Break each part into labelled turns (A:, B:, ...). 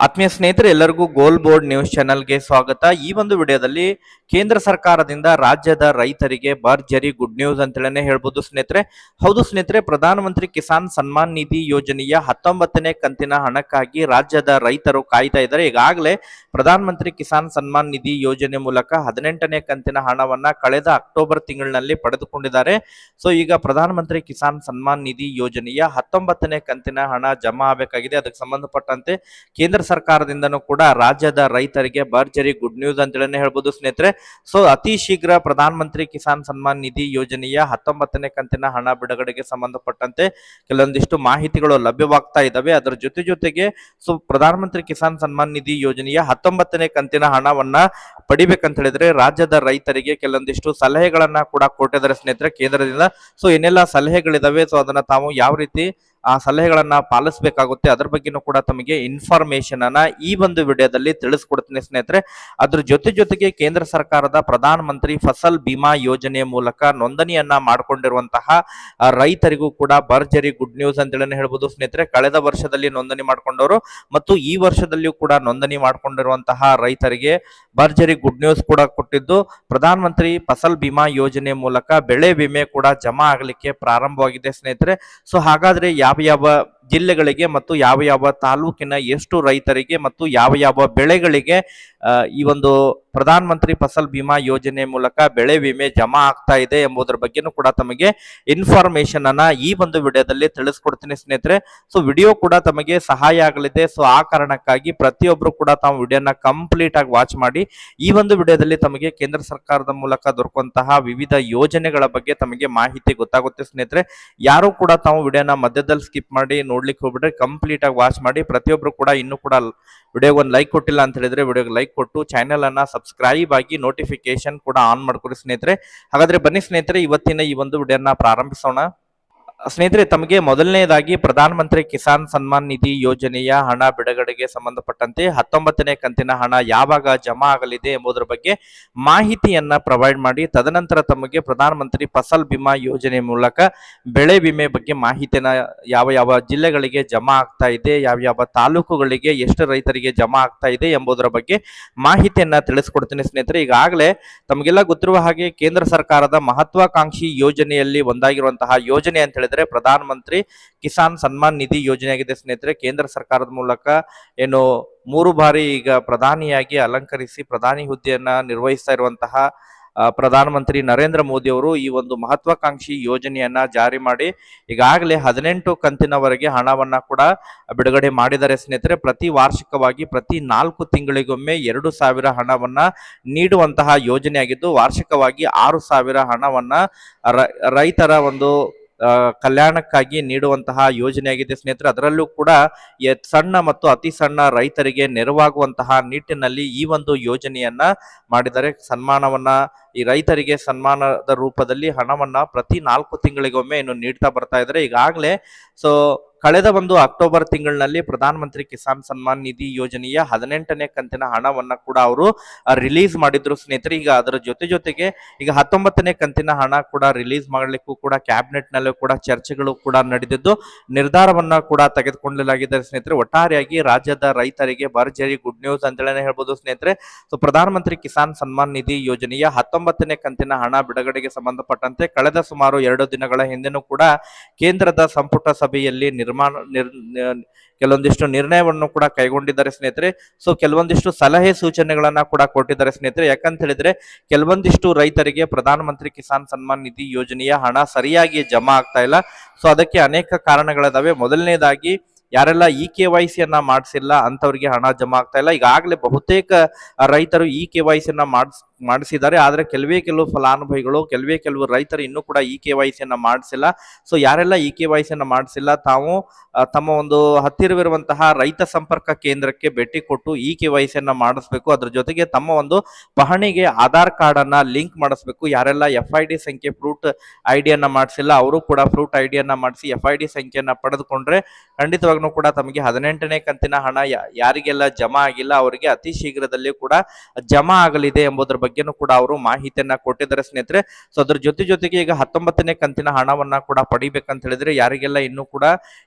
A: ಆತ್ಮೀಯ ಸ್ನೇಹಿತರೆ, ಎಲ್ಲರಿಗೂ ಗೋಲ್ ಬೋರ್ಡ್ ನ್ಯೂಸ್ ಚಾನೆಲ್ಗೆ ಸ್ವಾಗತ. ಈ ಒಂದು ವಿಡಿಯೋದಲ್ಲಿ ಕೇಂದ್ರ ಸರ್ಕಾರದಿಂದ ರಾಜ್ಯದ ರೈತರಿಗೆ ಭರ್ಜರಿ ಗುಡ್ ನ್ಯೂಸ್ ಅಂತೇಳಿ ಹೇಳ್ಬೋದು ಸ್ನೇಹಿತರೆ. ಹೌದು ಸ್ನೇಹಿತರೆ, ಪ್ರಧಾನಮಂತ್ರಿ ಕಿಸಾನ್ ಸನ್ಮಾನ್ ನಿಧಿ ಯೋಜನೆಯ ಹತ್ತೊಂಬತ್ತನೇ ಕಂತಿನ ಹಣಕ್ಕಾಗಿ ರಾಜ್ಯದ ರೈತರು ಕಾಯ್ತಾ ಇದ್ದಾರೆ. ಈಗಾಗಲೇ ಪ್ರಧಾನಮಂತ್ರಿ ಕಿಸಾನ್ ಸನ್ಮಾನ್ ನಿಧಿ ಯೋಜನೆ ಮೂಲಕ ಹದಿನೆಂಟನೇ ಕಂತಿನ ಹಣವನ್ನ ಕಳೆದ ಅಕ್ಟೋಬರ್ ತಿಂಗಳಿನಲ್ಲಿ ಪಡೆದುಕೊಂಡಿದ್ದಾರೆ. ಸೊ, ಈಗ ಪ್ರಧಾನಮಂತ್ರಿ ಕಿಸಾನ್ ಸನ್ಮಾನ್ ನಿಧಿ ಯೋಜನೆಯ ಹತ್ತೊಂಬತ್ತನೇ ಕಂತಿನ ಹಣ ಜಮಾ ಆಗಬೇಕಾಗಿದೆ. ಅದಕ್ಕೆ ಸಂಬಂಧಪಟ್ಟಂತೆ ಕೇಂದ್ರ ಸರ್ಕಾರದಿಂದನೂ ಕೂಡ ರಾಜ್ಯದ ರೈತರಿಗೆ ಭರ್ಜರಿ ಗುಡ್ ನ್ಯೂಸ್ ಅಂತೇಳಿ ಹೇಳ್ಬೋದು ಸ್ನೇಹಿತರೆ. ಸೊ ಅತಿ ಶೀಘ್ರ ಪ್ರಧಾನಮಂತ್ರಿ ಕಿಸಾನ್ ಸನ್ಮಾನ್ ನಿಧಿ ಯೋಜನೆಯ ಹತ್ತೊಂಬತ್ತನೇ ಕಂತಿನ ಹಣ ಬಿಡುಗಡೆಗೆ ಸಂಬಂಧಪಟ್ಟಂತೆ ಕೆಲವೊಂದಿಷ್ಟು ಮಾಹಿತಿಗಳು ಲಭ್ಯವಾಗ್ತಾ ಇದ್ದಾವೆ ಅದರ ಜೊತೆ ಜೊತೆಗೆ ಸೊ ಪ್ರಧಾನಮಂತ್ರಿ ಕಿಸಾನ್ ಸನ್ಮಾನ್ ನಿಧಿ ಯೋಜನೆಯ ಹತ್ತೊಂಬತ್ತನೇ ಕಂತಿನ ಹಣವನ್ನ ಪಡಿಬೇಕಂತ ಹೇಳಿದ್ರೆ ರಾಜ್ಯದ ರೈತರಿಗೆ ಕೆಲವೊಂದಿಷ್ಟು ಸಲಹೆಗಳನ್ನ ಕೂಡ ಕೊಟ್ಟಿದ್ದಾರೆ ಸ್ನೇಹಿತರೆ ಕೇಂದ್ರದಿಂದ. ಸೊ ಏನೆಲ್ಲ ಸಲಹೆಗಳಿದಾವೆ. ಸೊ ಅದನ್ನ ತಾವು ಯಾವ ರೀತಿ ಆ ಸಲಹೆಗಳನ್ನ ಪಾಲಿಸಬೇಕಾಗುತ್ತೆ. ಅದ್ರ ಬಗ್ಗೆನೂ ಕೂಡ ತಮಗೆ ಇನ್ಫಾರ್ಮೇಶನ್ ಅನ್ನ ಈ ಒಂದು ವಿಡಿಯೋದಲ್ಲಿ ತಿಳಿಸ್ಕೊಡ್ತೀನಿ ಸ್ನೇಹಿತರೆ. ಅದ್ರ ಜೊತೆ ಜೊತೆಗೆ ಕೇಂದ್ರ ಸರ್ಕಾರದ ಪ್ರಧಾನ ಮಂತ್ರಿ ಫಸಲ್ ಬಿಮಾ ಯೋಜನೆ ಮೂಲಕ ನೋಂದಣಿಯನ್ನ ಮಾಡಿಕೊಂಡಿರುವಂತಹ ರೈತರಿಗೂ ಕೂಡ ಭರ್ಜರಿ ಗುಡ್ ನ್ಯೂಸ್ ಅಂತೇಳಿ ಹೇಳ್ಬೋದು ಸ್ನೇಹಿತರೆ. ಕಳೆದ ವರ್ಷದಲ್ಲಿ ನೋಂದಣಿ ಮಾಡ್ಕೊಂಡವರು ಮತ್ತು ಈ ವರ್ಷದಲ್ಲಿಯೂ ಕೂಡ ನೋಂದಣಿ ಮಾಡಿಕೊಂಡಿರುವಂತಹ ರೈತರಿಗೆ ಭರ್ಜರಿ ಗುಡ್ ನ್ಯೂಸ್ ಕೂಡ ಕೊಟ್ಟಿದ್ದು. ಪ್ರಧಾನ ಮಂತ್ರಿ ಫಸಲ್ ಬಿಮಾ ಯೋಜನೆ ಮೂಲಕ ಬೆಳೆ ವಿಮೆ ಕೂಡ ಜಮಾ ಆಗಲಿಕ್ಕೆ ಪ್ರಾರಂಭವಾಗಿದೆ ಸ್ನೇಹಿತರೆ. ಸೊ ಹಾಗಾದ್ರೆ ಯಾವ ಯಾವ ಜಿಲ್ಲೆಗಳಿಗೆ ಮತ್ತು ಯಾವ ಯಾವ ತಾಲೂಕಿನ ಎಷ್ಟು ರೈತರಿಗೆ ಮತ್ತು ಯಾವ ಯಾವ ಬೆಳೆಗಳಿಗೆ ಈ ಒಂದು ಪ್ರಧಾನ ಮಂತ್ರಿ ಫಸಲ್ ಬಿಮಾ ಯೋಜನೆ ಮೂಲಕ ಬೆಳೆ ವಿಮೆ ಜಮಾ ಆಗ್ತಾ ಇದೆ ಎಂಬುದರ ಬಗ್ಗೆನೂ ಕೂಡ ತಮಗೆ ಇನ್ಫಾರ್ಮೇಶನ್ ಅನ್ನ ಈ ಒಂದು ವಿಡಿಯೋದಲ್ಲಿ ತಿಳಿಸ್ಕೊಡ್ತೀನಿ ಸ್ನೇಹಿತರೆ. ಸೊ ವಿಡಿಯೋ ಕೂಡ ತಮಗೆ ಸಹಾಯ ಆಗಲಿದೆ. ಸೊ ಆ ಕಾರಣಕ್ಕಾಗಿ ಪ್ರತಿಯೊಬ್ರು ಕೂಡ ತಾವು ವಿಡಿಯೋನ ಕಂಪ್ಲೀಟ್ ಆಗಿ ವಾಚ್ ಮಾಡಿ ಈ ಒಂದು ವಿಡಿಯೋದಲ್ಲಿ ತಮಗೆ ಕೇಂದ್ರ ಸರ್ಕಾರದ ಮೂಲಕ ದೊರಕುವಂತಹ ವಿವಿಧ ಯೋಜನೆಗಳ ಬಗ್ಗೆ ತಮಗೆ ಮಾಹಿತಿ ಗೊತ್ತಾಗುತ್ತೆ ಸ್ನೇಹಿತರೆ. ಯಾರು ಕೂಡ ತಾವು ವಿಡಿಯೋನ ಮಧ್ಯದಲ್ಲಿ ಸ್ಕಿಪ್ ಮಾಡಿ ನೋಡ್ಲಿಕ್ಕೆ ಹೋಗ್ಬಿಟ್ರೆ ಕಂಪ್ಲೀಟ್ ಆಗಿ ವಾಚ್ ಮಾಡಿ ಪ್ರತಿಯೊಬ್ರು ಕೂಡ ಇನ್ನೂ ಕೂಡ ವಿಡಿಯೋಗೆ ಒಂದು ಲೈಕ್ ಕೊಟ್ಟಿಲ್ಲ ಅಂತ ಹೇಳಿದ್ರೆ ವಿಡಿಯೋಗೆ ಲೈಕ್ ಕೊಟ್ಟು ಚಾನೆಲ್ ಅನ್ನ ಸಬ್ಸ್ಕ್ರೈಬ್ ಆಗಿ ನೋಟಿಫಿಕೇಶನ್ ಕೂಡ ಆನ್ ಮಾಡ್ಕೊಡಿ ಸ್ನೇಹಿತರೆ. ಹಾಗಾದ್ರೆ ಬನ್ನಿ ಸ್ನೇಹಿತರೆ, ಇವತ್ತಿನ ಈ ಒಂದು ವಿಡಿಯೋನ ಪ್ರಾರಂಭಿಸೋಣ. ಸ್ನೇಹಿತರೆ, ತಮಗೆ ಮೊದಲನೇದಾಗಿ ಪ್ರಧಾನಮಂತ್ರಿ ಕಿಸಾನ್ ಸನ್ಮಾನ್ ನಿಧಿ ಯೋಜನೆಯ ಹಣ ಬಿಡುಗಡೆಗೆ ಸಂಬಂಧಪಟ್ಟಂತೆ ಹತ್ತೊಂಬತ್ತನೇ ಕಂತಿನ ಹಣ ಯಾವಾಗ ಜಮಾ ಆಗಲಿದೆ ಎಂಬುದರ ಬಗ್ಗೆ ಮಾಹಿತಿಯನ್ನ ಪ್ರೊವೈಡ್ ಮಾಡಿ, ತದನಂತರ ತಮಗೆ ಪ್ರಧಾನಮಂತ್ರಿ ಫಸಲ್ ಬಿಮಾ ಯೋಜನೆ ಮೂಲಕ ಬೆಳೆ ವಿಮೆ ಬಗ್ಗೆ ಮಾಹಿತಿಯನ್ನ ಯಾವ ಯಾವ ಜಿಲ್ಲೆಗಳಿಗೆ ಜಮಾ ಆಗ್ತಾ ಇದೆ, ಯಾವ ಯಾವ ತಾಲೂಕುಗಳಿಗೆ ಎಷ್ಟು ರೈತರಿಗೆ ಜಮಾ ಆಗ್ತಾ ಇದೆ ಎಂಬುದರ ಬಗ್ಗೆ ಮಾಹಿತಿಯನ್ನ ತಿಳಿಸ್ಕೊಡ್ತೀನಿ ಸ್ನೇಹಿತರೆ. ಈಗಾಗಲೇ ತಮಗೆಲ್ಲ ಗೊತ್ತಿರುವ ಹಾಗೆ ಕೇಂದ್ರ ಸರ್ಕಾರದ ಮಹತ್ವಾಕಾಂಕ್ಷಿ ಯೋಜನೆಯಲ್ಲಿ ಒಂದಾಗಿರುವಂತಹ ಯೋಜನೆ ಅಂತ ಹೇಳಿದ್ರೆ ಪ್ರಧಾನ ಮಂತ್ರಿ ಕಿಸಾನ್ ಸನ್ಮಾನ್ ನಿಧಿ ಯೋಜನೆಯಾಗಿದೆ ಸ್ನೇಹಿತರೆ. ಕೇಂದ್ರ ಸರ್ಕಾರದ ಮೂಲಕ ಏನು ಮೂರು ಬಾರಿ ಈಗ ಪ್ರಧಾನಿಯಾಗಿ ಅಲಂಕರಿಸಿ ಪ್ರಧಾನಿ ಹುದ್ದೆಯನ್ನ ನಿರ್ವಹಿಸ್ತಾ ಇರುವಂತಹ ಪ್ರಧಾನಮಂತ್ರಿ ನರೇಂದ್ರ ಮೋದಿ ಅವರು ಈ ಒಂದು ಮಹತ್ವಾಕಾಂಕ್ಷಿ ಯೋಜನೆಯನ್ನ ಜಾರಿ ಮಾಡಿ ಈಗಾಗಲೇ ಹದಿನೆಂಟು ಕಂತಿನವರೆಗೆ ಹಣವನ್ನ ಕೂಡ ಬಿಡುಗಡೆ ಮಾಡಿದ್ದಾರೆ ಸ್ನೇಹಿತರೆ. ಪ್ರತಿ ವಾರ್ಷಿಕವಾಗಿ ಪ್ರತಿ ನಾಲ್ಕು ತಿಂಗಳಿಗೊಮ್ಮೆ ಎರಡು ಸಾವಿರ ಹಣವನ್ನ ನೀಡುವಂತಹ ಯೋಜನೆಯಾಗಿದ್ದು, ವಾರ್ಷಿಕವಾಗಿ ಆರು ಸಾವಿರ ಹಣವನ್ನ ರೈತರ ಒಂದು ಕಲ್ಯಾಣಕ್ಕಾಗಿ ನೀಡುವಂತಹ ಯೋಜನೆಯಾಗಿದೆ ಸ್ನೇಹಿತರೆ. ಅದರಲ್ಲೂ ಕೂಡ ಸಣ್ಣ ಮತ್ತು ಅತಿ ಸಣ್ಣ ರೈತರಿಗೆ ನೆರವಾಗುವಂತಹ ನಿಟ್ಟಿನಲ್ಲಿ ಈ ಒಂದು ಯೋಜನೆಯನ್ನ ಮಾಡಿದರೆ ಸನ್ಮಾನವನ್ನ ಈ ರೈತರಿಗೆ ಸನ್ಮಾನದ ರೂಪದಲ್ಲಿ ಹಣವನ್ನ ಪ್ರತಿ ನಾಲ್ಕು ತಿಂಗಳಿಗೊಮ್ಮೆ ಇನ್ನು ನೀಡ್ತಾ ಬರ್ತಾ ಇದ್ದಾರೆ. ಈಗಾಗಲೇ ಸೊ ಕಳೆದ ಒಂದು ಅಕ್ಟೋಬರ್ ತಿಂಗಳಿನಲ್ಲಿ ಪ್ರಧಾನಮಂತ್ರಿ ಕಿಸಾನ್ ಸನ್ಮಾನ್ ನಿಧಿ ಯೋಜನೆಯ ಹದಿನೆಂಟನೇ ಕಂತಿನ ಹಣವನ್ನ ಕೂಡ ಅವರು ರಿಲೀಸ್ ಮಾಡಿದ್ರು. ಸ್ನೇಹಿತರೆ, ಈಗ ಅದರ ಜೊತೆ ಜೊತೆಗೆ ಈಗ ಹತ್ತೊಂಬತ್ತನೇ ಕಂತಿನ ಹಣ ಕೂಡ ರಿಲೀಸ್ ಮಾಡಲಿಕ್ಕೂ ಕೂಡ ಕ್ಯಾಬಿನೆಟ್ ನಲ್ಲೂ ಕೂಡ ಚರ್ಚೆಗಳು ಕೂಡ ನಡೆದಿದ್ದು, ನಿರ್ಧಾರವನ್ನ ಕೂಡ ತೆಗೆದುಕೊಳ್ಳಲಾಗಿದೆ. ಸ್ನೇಹಿತರೆ, ಒಟ್ಟಾರೆಯಾಗಿ ರಾಜ್ಯದ ರೈತರಿಗೆ ಭರ್ಜರಿ ಗುಡ್ ನ್ಯೂಸ್ ಅಂತೇಳಿ ಹೇಳ್ಬೋದು ಸ್ನೇಹಿತರೆ. ಸೊ ಪ್ರಧಾನಮಂತ್ರಿ ಕಿಸಾನ್ ಸನ್ಮಾನ್ ನಿಧಿ ಯೋಜನೆಯ ಹತ್ತೊಂಬತ್ತನೇ ಕಂತಿನ ಹಣ ಬಿಡುಗಡೆಗೆ ಸಂಬಂಧಪಟ್ಟಂತೆ ಕಳೆದ ಸುಮಾರು ಎರಡು ದಿನಗಳ ಹಿಂದೆನೂ ಕೂಡ ಕೇಂದ್ರದ ಸಂಪುಟ ಸಭೆಯಲ್ಲಿ ನಿರ್ಮಾಣ, ನಿರ್ ಕೆಲವೊಂದಿಷ್ಟು ನಿರ್ಣಯವನ್ನು ಕೂಡ ಕೈಗೊಂಡಿದ್ದಾರೆ ಸ್ನೇಹಿತರೆ. ಸೊ ಕೆಲವೊಂದಿಷ್ಟು ಸಲಹೆ ಸೂಚನೆಗಳನ್ನ ಕೂಡ ಕೊಟ್ಟಿದ್ದಾರೆ ಸ್ನೇಹಿತರೆ. ಯಾಕಂತ ಹೇಳಿದ್ರೆ, ಕೆಲವೊಂದಿಷ್ಟು ರೈತರಿಗೆ ಪ್ರಧಾನಮಂತ್ರಿ ಕಿಸಾನ್ ಸನ್ಮಾನ್ ನಿಧಿ ಯೋಜನೆಯ ಹಣ ಸರಿಯಾಗಿ ಜಮಾ ಆಗ್ತಾ ಇಲ್ಲ. ಸೊ ಅದಕ್ಕೆ ಅನೇಕ ಕಾರಣಗಳಿದಾವೆ. ಮೊದಲನೇದಾಗಿ, ಯಾರೆಲ್ಲ ಇ ಕೆ ವೈ ಸಿಯನ್ನ ಮಾಡಿಸಿಲ್ಲ ಅಂತವರಿಗೆ ಹಣ ಜಮಾ ಆಗ್ತಾ ಇಲ್ಲ. ಈಗಾಗಲೇ ಬಹುತೇಕ ರೈತರು ಇ ಕೆ ವೈ ಸಿಯನ್ನ ಮಾಡಿಸ್ ಮಾಡಿಸಿದ್ದಾರೆ. ಆದ್ರೆ ಕೆಲವೇ ಕೆಲವು ಫಲಾನುಭವಿಗಳು, ಕೆಲವೇ ಕೆಲವು ರೈತರು ಇನ್ನೂ ಕೂಡ ಇ ಕೆ ವೈ ಸಿಯನ್ನ ಮಾಡಿಸಿಲ್ಲ. ಸೊ ಯಾರೆಲ್ಲ ಇ ಕೆ ವೈ ಸಿಯನ್ನ ಮಾಡಿಸಿಲ್ಲ, ತಾವು ತಮ್ಮ ಒಂದು ಹತ್ತಿರವಿರುವಂತಹ ರೈತ ಸಂಪರ್ಕ ಕೇಂದ್ರಕ್ಕೆ ಭೇಟಿ ಕೊಟ್ಟು ಇ ಕೆ ವೈ ಸಿಯನ್ನ ಮಾಡಿಸ್ಬೇಕು. ಅದ್ರ ಜೊತೆಗೆ ತಮ್ಮ ಒಂದು ಪಹಣಿಗೆ ಆಧಾರ್ ಕಾರ್ಡ್ ಅನ್ನ ಲಿಂಕ್ ಮಾಡಿಸ್ಬೇಕು. ಯಾರೆಲ್ಲ ಎಫ್ ಐ ಡಿ ಸಂಖ್ಯೆ ಫ್ರೂಟ್ ಐಡಿಯನ್ನ ಮಾಡಿಸಿಲ್ಲ, ಅವರು ಕೂಡ ಫ್ರೂಟ್ ಐಡಿಯನ್ನ ಮಾಡಿಸಿ ಎಫ್ ಐ ಡಿ ಸಂಖ್ಯೆಯನ್ನ ಪಡೆದುಕೊಂಡ್ರೆ ಖಂಡಿತವಾಗ್ಲೂ ಕೂಡ ತಮಗೆ ಹದಿನೆಂಟನೇ ಕಂತಿನ ಹಣ ಯಾರಿಗೆಲ್ಲ ಜಮಾ ಆಗಿಲ್ಲ, ಅವರಿಗೆ ಅತಿ ಶೀಘ್ರದಲ್ಲಿ ಕೂಡ ಜಮಾ ಆಗಲಿದೆ ಎಂಬುದರ ಬಗ್ಗೆನೂ ಕೂಡ ಅವರು ಮಾಹಿತಿಯನ್ನ ಕೊಟ್ಟಿದ್ದಾರೆ ಸ್ನೇಹಿತರೆ. ಸೊ ಅದ್ರ ಜೊತೆ ಜೊತೆಗೆ ಈಗ ಹತ್ತೊಂಬತ್ತನೇ ಕಂತಿನ ಹಣವನ್ನ ಕೂಡ ಪಡಿಬೇಕಂತ ಹೇಳಿದ್ರೆ ಯಾರಿಗೆಲ್ಲ ಇನ್ನೂ ಕೂಡ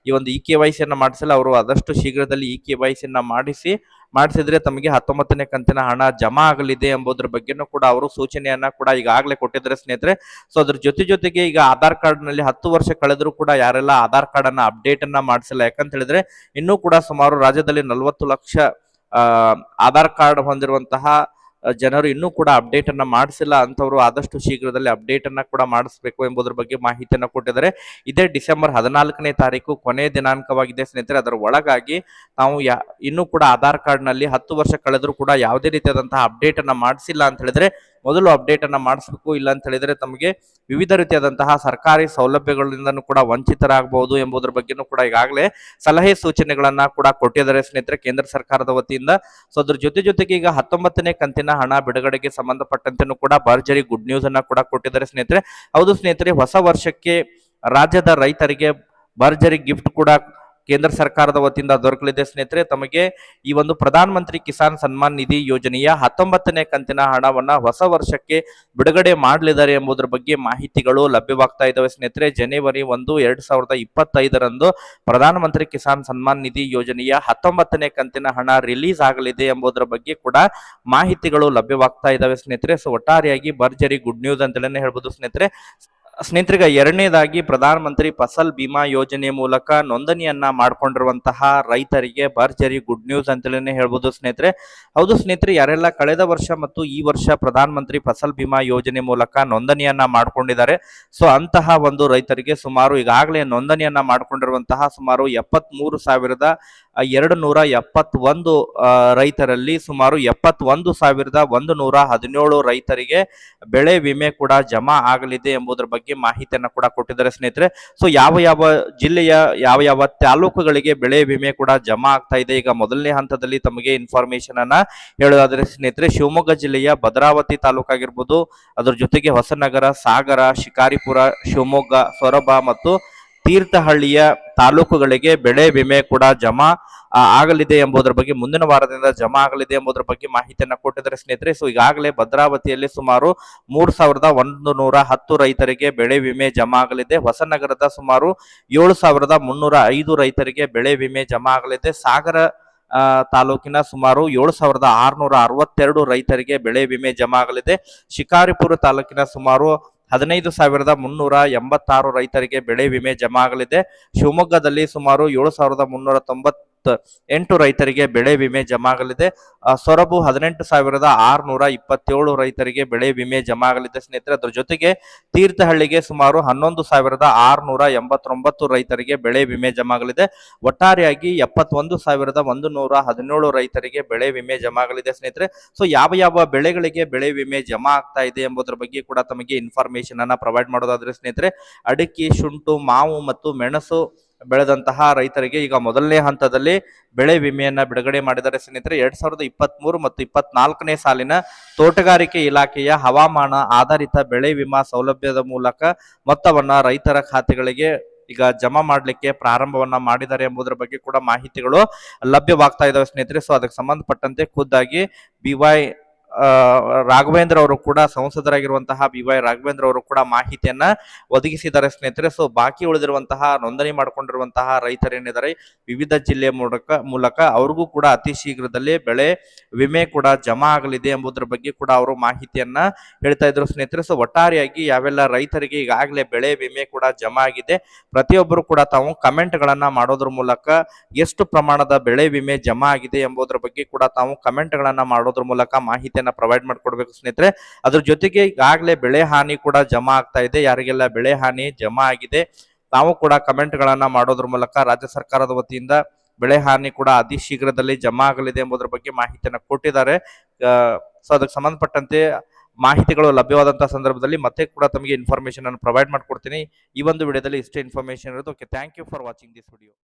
A: ಈ ಒಂದು ಇ ಕೆ ಮಾಡಿಸಲ್ಲ, ಅವರು ಆದಷ್ಟು ಶೀಘ್ರದಲ್ಲಿ ಇ ಕೆ ವೈ ಮಾಡಿಸಿ, ಮಾಡಿಸಿದ್ರೆ ತಮಗೆ ಹತ್ತೊಂಬತ್ತನೇ ಕಂತಿನ ಹಣ ಜಮಾ ಆಗಲಿದೆ ಎಂಬುದರ ಬಗ್ಗೆನೂ ಕೂಡ ಅವರು ಸೂಚನೆಯನ್ನ ಕೂಡ ಈಗಾಗಲೇ ಕೊಟ್ಟಿದ್ದಾರೆ ಸ್ನೇಹಿತರೆ. ಸೊ ಅದ್ರ ಜೊತೆ ಜೊತೆಗೆ ಈಗ ಆಧಾರ್ ಕಾರ್ಡ್ನಲ್ಲಿ ಹತ್ತು ವರ್ಷ ಕಳೆದರೂ ಕೂಡ ಯಾರೆಲ್ಲ ಆಧಾರ್ ಕಾರ್ಡ್ ಅನ್ನ ಅಪ್ಡೇಟ್ ಅನ್ನ ಮಾಡಿಸಿಲ್ಲ, ಯಾಕಂತ ಹೇಳಿದ್ರೆ ಇನ್ನೂ ಕೂಡ ಸುಮಾರು ರಾಜ್ಯದಲ್ಲಿ ನಲವತ್ತು ಲಕ್ಷ ಆಧಾರ್ ಕಾರ್ಡ್ ಹೊಂದಿರುವಂತಹ ಜನರು ಇನ್ನೂ ಕೂಡ ಅಪ್ಡೇಟ್ ಅನ್ನ ಮಾಡಿಸಿಲ್ಲ ಅಂತವರು ಆದಷ್ಟು ಶೀಘ್ರದಲ್ಲಿ ಅಪ್ಡೇಟ್ ಅನ್ನ ಕೂಡ ಮಾಡಿಸಬೇಕು ಎಂಬುದರ ಬಗ್ಗೆ ಮಾಹಿತಿಯನ್ನು ಕೊಟ್ಟಿದ್ದಾರೆ. ಇದೇ ಡಿಸೆಂಬರ್ ಹದಿನಾಲ್ಕನೇ ತಾರೀಕು ಕೊನೆಯ ದಿನಾಂಕವಾಗಿದೆ ಸ್ನೇಹಿತರೆ. ಅದರ ಒಳಗಾಗಿ ನಾವು ಯಾ, ಇನ್ನೂ ಕೂಡ ಆಧಾರ್ ಕಾರ್ಡ್ನಲ್ಲಿ ಹತ್ತು ವರ್ಷ ಕಳೆದರೂ ಕೂಡ ಯಾವುದೇ ರೀತಿಯಾದಂತಹ ಅಪ್ಡೇಟ್ ಅನ್ನ ಮಾಡಿಸಿಲ್ಲ ಅಂತ ಹೇಳಿದ್ರೆ ಮೊದಲು ಅಪ್ಡೇಟ್ ಅನ್ನ ಮಾಡಿಸ್ಬೇಕು ಇಲ್ಲ ಅಂತ ಹೇಳಿದ್ರೆ ತಮಗೆ ವಿವಿಧ ರೀತಿಯಾದಂತಹ ಸರ್ಕಾರಿ ಸೌಲಭ್ಯಗಳಿಂದನೂ ಕೂಡ ವಂಚಿತರಾಗಬಹುದು ಎಂಬುದರ ಬಗ್ಗೆನೂ ಕೂಡ ಈಗಾಗಲೇ ಸಲಹೆ ಸೂಚನೆಗಳನ್ನ ಕೂಡ ಕೊಟ್ಟಿದ್ದಾರೆ ಸ್ನೇಹಿತರೆ. ಕೇಂದ್ರ ಸರ್ಕಾರದ ವತಿಯಿಂದ. ಸೊ ಅದ್ರ ಜೊತೆ ಜೊತೆಗೆ ಈಗ ಹತ್ತೊಂಬತ್ತನೇ ಕಂತಿನ ಹಣ ಬಿಡುಗಡೆಗೆ ಸಂಬಂಧಪಟ್ಟಂತೆನೂ ಕೂಡ ಭರ್ಜರಿ ಗುಡ್ ನ್ಯೂಸ್ ಅನ್ನ ಕೂಡ ಕೊಟ್ಟಿದ್ದಾರೆ ಸ್ನೇಹಿತರೆ. ಹೌದು ಸ್ನೇಹಿತರೆ, ಹೊಸ ವರ್ಷಕ್ಕೆ ರಾಜ್ಯದ ರೈತರಿಗೆ ಭರ್ಜರಿ ಗಿಫ್ಟ್ ಕೂಡ ಕೇಂದ್ರ ಸರ್ಕಾರದ ವತಿಯಿಂದ ದೊರಕಲಿದೆ ಸ್ನೇಹಿತರೆ. ತಮಗೆ ಈ ಒಂದು ಪ್ರಧಾನ ಮಂತ್ರಿ ಕಿಸಾನ್ ಸನ್ಮಾನ್ ನಿಧಿ ಯೋಜನೆಯ ಹತ್ತೊಂಬತ್ತನೇ ಕಂತಿನ ಹಣವನ್ನ ಹೊಸ ವರ್ಷಕ್ಕೆ ಬಿಡುಗಡೆ ಮಾಡಲಿದ್ದಾರೆ ಎಂಬುದರ ಬಗ್ಗೆ ಮಾಹಿತಿಗಳು ಲಭ್ಯವಾಗ್ತಾ ಇದ್ದಾವೆ ಸ್ನೇಹಿತರೆ. ಜನವರಿ ಒಂದು, ಎರಡ್ ಸಾವಿರದ ಇಪ್ಪತ್ತೈದರಂದು ಪ್ರಧಾನಮಂತ್ರಿ ಕಿಸಾನ್ ಸನ್ಮಾನ್ ನಿಧಿ ಯೋಜನೆಯ ಹತ್ತೊಂಬತ್ತನೇ ಕಂತಿನ ಹಣ ರಿಲೀಸ್ ಆಗಲಿದೆ ಎಂಬುದರ ಬಗ್ಗೆ ಕೂಡ ಮಾಹಿತಿಗಳು ಲಭ್ಯವಾಗ್ತಾ ಇದ್ದಾವೆ ಸ್ನೇಹಿತರೆ. ಸೊ, ಒಟ್ಟಾರೆಯಾಗಿ ಭರ್ಜರಿ ಗುಡ್ ನ್ಯೂಸ್ ಅಂತಲೇ ಹೇಳ್ಬೋದು ಸ್ನೇಹಿತರೆ. ಸ್ನೇಹಿತರಿಗೆ ಎರಡನೇದಾಗಿ ಪ್ರಧಾನ ಮಂತ್ರಿ ಫಸಲ್ ಬಿಮಾ ಯೋಜನೆ ಮೂಲಕ ನೋಂದಣಿಯನ್ನ ಮಾಡ್ಕೊಂಡಿರುವಂತಹ ರೈತರಿಗೆ ಭರ್ಜರಿ ಗುಡ್ ನ್ಯೂಸ್ ಅಂತಲೇ ಹೇಳ್ಬೋದು ಸ್ನೇಹಿತರೆ. ಹೌದು ಸ್ನೇಹಿತರೆ ಯಾರೆಲ್ಲ ಕಳೆದ ವರ್ಷ ಮತ್ತು ಈ ವರ್ಷ ಪ್ರಧಾನ ಮಂತ್ರಿ ಫಸಲ್ ಬಿಮಾ ಯೋಜನೆ ಮೂಲಕ ನೋಂದಣಿಯನ್ನ ಮಾಡ್ಕೊಂಡಿದ್ದಾರೆ ಸೊ ಅಂತಹ ಒಂದು ರೈತರಿಗೆ ಸುಮಾರು ಈಗಾಗಲೇ ನೋಂದಣಿಯನ್ನ ಮಾಡ್ಕೊಂಡಿರುವಂತಹ ಸುಮಾರು ಎಪ್ಪತ್ಮೂರು ಸಾವಿರದ ಆ, ಎರಡು ನೂರ ಎಪ್ಪತ್ತೊಂದು ರೈತರಲ್ಲಿ ಸುಮಾರು ಎಪ್ಪತ್ತೊಂದು ಸಾವಿರದ ಒಂದು ನೂರ ಹದಿನೇಳು ರೈತರಿಗೆ ಬೆಳೆ ವಿಮೆ ಕೂಡ ಜಮಾ ಆಗಲಿದೆ ಎಂಬುದರ ಬಗ್ಗೆ ಮಾಹಿತಿಯನ್ನ ಕೂಡ ಕೊಟ್ಟಿದ್ದಾರೆ ಸ್ನೇಹಿತರೆ. ಸೊ ಯಾವ ಯಾವ ಜಿಲ್ಲೆಯ, ಯಾವ ಯಾವ ತಾಲೂಕುಗಳಿಗೆ ಬೆಳೆ ವಿಮೆ ಕೂಡ ಜಮಾ ಆಗ್ತಾ ಇದೆ, ಈಗ ಮೊದಲನೇ ಹಂತದಲ್ಲಿ ತಮಗೆ ಇನ್ಫಾರ್ಮೇಶನ್ ಅನ್ನ ಹೇಳೋದಾದ್ರೆ ಸ್ನೇಹಿತರೆ, ಶಿವಮೊಗ್ಗ ಜಿಲ್ಲೆಯ ಭದ್ರಾವತಿ ತಾಲೂಕಾಗಿರ್ಬೋದು ಅದ್ರ ಜೊತೆಗೆ ಹೊಸನಗರ, ಸಾಗರ, ಶಿಕಾರಿಪುರ, ಶಿವಮೊಗ್ಗ, ಸೊರಬ ಮತ್ತು ತೀರ್ಥಹಳ್ಳಿಯ ತಾಲೂಕುಗಳಿಗೆ ಬೆಳೆ ವಿಮೆ ಕೂಡ ಜಮಾ ಆಗಲಿದೆ ಎಂಬುದರ ಬಗ್ಗೆ ಮುಂದಿನ ವಾರದಿಂದ ಜಮಾ ಆಗಲಿದೆ ಎಂಬುದರ ಬಗ್ಗೆ ಮಾಹಿತಿಯನ್ನು ಕೊಟ್ಟಿದ್ದಾರೆ ಸ್ನೇಹಿತರೆ. ಸೊ ಈಗಾಗಲೇ ಭದ್ರಾವತಿಯಲ್ಲಿ ಸುಮಾರು ಮೂರ್ ಸಾವಿರದ ಒಂದು ನೂರ ಹತ್ತು ರೈತರಿಗೆ ಬೆಳೆ ವಿಮೆ ಜಮಾ ಆಗಲಿದೆ. ಹೊಸನಗರದ ಸುಮಾರು ಏಳು ಸಾವಿರದ ಮುನ್ನೂರ ಐದು ರೈತರಿಗೆ ಬೆಳೆ ವಿಮೆ ಜಮಾ ಆಗಲಿದೆ. ಸಾಗರ ತಾಲೂಕಿನ ಸುಮಾರು ಏಳು ಸಾವಿರದ ಆರುನೂರ ಅರವತ್ತೆರಡು ರೈತರಿಗೆ ಬೆಳೆ ವಿಮೆ ಜಮಾ ಆಗಲಿದೆ. ಶಿಕಾರಿಪುರ ತಾಲೂಕಿನ ಸುಮಾರು ಹದಿನೈದು ಸಾವಿರದ ಮುನ್ನೂರ ಎಂಬತ್ತಾರು ರೈತರಿಗೆ ಬೆಳೆ ವಿಮೆ ಜಮಾ ಆಗಲಿದೆ. ಶಿವಮೊಗ್ಗದಲ್ಲಿ ಸುಮಾರು ಏಳು ಸಾವಿರದ ಮುನ್ನೂರ ತೊಂಬತ್ ಎಂಟು ರೈತರಿಗೆ ಬೆಳೆ ವಿಮೆ ಜಮಾಗಲಿದೆ. ಸೊರಬು ಹದಿನೆಂಟು ಸಾವಿರದ ಆರುನೂರ ಇಪ್ಪತ್ತೇಳು ರೈತರಿಗೆ ಬೆಳೆ ವಿಮೆ ಜಮಾಗಲಿದೆ ಸ್ನೇಹಿತರೆ. ಅದರ ಜೊತೆಗೆ ತೀರ್ಥಹಳ್ಳಿಗೆ ಸುಮಾರು ಹನ್ನೊಂದು ಸಾವಿರದ ಆರುನೂರ ಎಂಬತ್ತೊಂಬತ್ತು ರೈತರಿಗೆ ಬೆಳೆ ವಿಮೆ ಜಮಾಗಲಿದೆ. ಒಟ್ಟಾರೆಯಾಗಿ ಎಪ್ಪತ್ತೊಂದು ಸಾವಿರದ ಒಂದು ನೂರ ಹದಿನೇಳು ರೈತರಿಗೆ ಬೆಳೆ ವಿಮೆ ಜಮಾಗಲಿದೆ ಸ್ನೇಹಿತರೆ. ಸೊ, ಯಾವ ಯಾವ ಬೆಳೆಗಳಿಗೆ ಬೆಳೆ ವಿಮೆ ಜಮಾ ಆಗ್ತಾ ಇದೆ ಎಂಬುದರ ಬಗ್ಗೆ ಕೂಡ ತಮಗೆ ಇನ್ಫಾರ್ಮೇಶನ್ ಅನ್ನ ಪ್ರೊವೈಡ್ ಮಾಡೋದಾದ್ರೆ ಸ್ನೇಹಿತರೆ, ಅಡಿಕೆ, ಶುಂಠು, ಮಾವು ಮತ್ತು ಮೆಣಸು ಬೆಳೆದಂತಹ ರೈತರಿಗೆ ಈಗ ಮೊದಲನೇ ಹಂತದಲ್ಲಿ ಬೆಳೆ ವಿಮೆಯನ್ನ ಬಿಡುಗಡೆ ಮಾಡಿದ್ದಾರೆ. ಸ್ನೇಹಿತರೆ, ಎರಡ್ ಸಾವಿರದ ಇಪ್ಪತ್ತ್ ಮೂರು ಮತ್ತು ಇಪ್ಪತ್ನಾಲ್ಕನೇ ಸಾಲಿನ ತೋಟಗಾರಿಕೆ ಇಲಾಖೆಯ ಹವಾಮಾನ ಆಧಾರಿತ ಬೆಳೆ ವಿಮಾ ಸೌಲಭ್ಯದ ಮೂಲಕ ಮೊತ್ತವನ್ನ ರೈತರ ಖಾತೆಗಳಿಗೆ ಈಗ ಜಮಾ ಮಾಡಲಿಕ್ಕೆ ಪ್ರಾರಂಭವನ್ನ ಮಾಡಿದ್ದಾರೆ ಎಂಬುದರ ಬಗ್ಗೆ ಕೂಡ ಮಾಹಿತಿಗಳು ಲಭ್ಯವಾಗ್ತಾ ಇದಾವೆ ಸ್ನೇಹಿತರೆ. ಸೊ ಅದಕ್ಕೆ ಸಂಬಂಧಪಟ್ಟಂತೆ ಖುದ್ದಾಗಿ ಬಿ ವೈ ರಾಘವೇಂದ್ರ ಅವರು ಕೂಡ ಸಂಸದರಾಗಿರುವಂತಹ ಬಿ ವೈ ರಾಘವೇಂದ್ರ ಅವರು ಕೂಡ ಮಾಹಿತಿಯನ್ನ ಒದಗಿಸಿದ್ದಾರೆ ಸ್ನೇಹಿತರೆ. ಸೊ ಬಾಕಿ ಉಳಿದಿರುವಂತಹ, ನೋಂದಣಿ ಮಾಡಿಕೊಂಡಿರುವಂತಹ ರೈತರೇನಿದ್ದಾರೆ, ವಿವಿಧ ಜಿಲ್ಲೆ ಮೂಲಕ ಮೂಲಕ ಅವ್ರಿಗೂ ಕೂಡ ಅತಿ ಶೀಘ್ರದಲ್ಲಿ ಬೆಳೆ ವಿಮೆ ಕೂಡ ಜಮಾ ಆಗಲಿದೆ ಎಂಬುದರ ಬಗ್ಗೆ ಕೂಡ ಅವರು ಮಾಹಿತಿಯನ್ನ ಹೇಳ್ತಾ ಇದ್ರು ಸ್ನೇಹಿತರೆ. ಸೊ ಒಟ್ಟಾರೆಯಾಗಿ ಯಾವೆಲ್ಲ ರೈತರಿಗೆ ಈಗಾಗಲೇ ಬೆಳೆ ವಿಮೆ ಕೂಡ ಜಮಾ ಆಗಿದೆ, ಪ್ರತಿಯೊಬ್ಬರು ಕೂಡ ತಾವು ಕಮೆಂಟ್ ಗಳನ್ನ ಮಾಡೋದ್ರ ಮೂಲಕ ಎಷ್ಟು ಪ್ರಮಾಣದ ಬೆಳೆ ವಿಮೆ ಜಮಾ ಆಗಿದೆ ಎಂಬುದರ ಬಗ್ಗೆ ಕೂಡ ತಾವು ಕಮೆಂಟ್ ಗಳನ್ನ ಮಾಡೋದ್ರ ಮೂಲಕ ಮಾಹಿತಿಯನ್ನ ಪ್ರೊವೈಡ್ ಮಾಡ್ಕೊಡ್ಬೇಕು ಸ್ನೇಹಿತರೆ. ಅದ್ರ ಜೊತೆಗೆ ಈಗಾಗಲೇ ಬೆಳೆ ಹಾನಿ ಕೂಡ ಜಮಾ ಆಗ್ತಾ ಇದೆ. ಯಾರಿಗೆಲ್ಲ ಬೆಳೆ ಹಾನಿ ಜಮಾ ಆಗಿದೆ, ನಾವು ಕೂಡ ಕಮೆಂಟ್ ಗಳನ್ನ ಮಾಡೋದ್ರ ಮೂಲಕ ರಾಜ್ಯ ಸರ್ಕಾರದ ವತಿಯಿಂದ ಬೆಳೆ ಹಾನಿ ಕೂಡ ಅತಿ ಶೀಘ್ರದಲ್ಲಿ ಜಮಾ ಆಗಲಿದೆ ಎಂಬುದರ ಬಗ್ಗೆ ಮಾಹಿತಿಯನ್ನು ಕೊಟ್ಟಿದ್ದಾರೆ. ಸೊ ಅದಕ್ಕೆ ಸಂಬಂಧಪಟ್ಟಂತೆ ಮಾಹಿತಿಗಳು ಲಭ್ಯವಾದಂತಹ ಸಂದರ್ಭದಲ್ಲಿ ಮತ್ತೆ ಕೂಡ ತಮಗೆ ಇನ್ಫಾರ್ಮೇಶನ್ ಅನ್ನು ಪ್ರೊವೈಡ್ ಮಾಡ್ಕೊಡ್ತೀನಿ. ಈ ಒಂದು ವಿಡಿಯೋದಲ್ಲಿ ಇಷ್ಟೇ ಇನ್ಫಾರ್ಮೇಶನ್ ಇರೋದು. Okay thank you for watching this video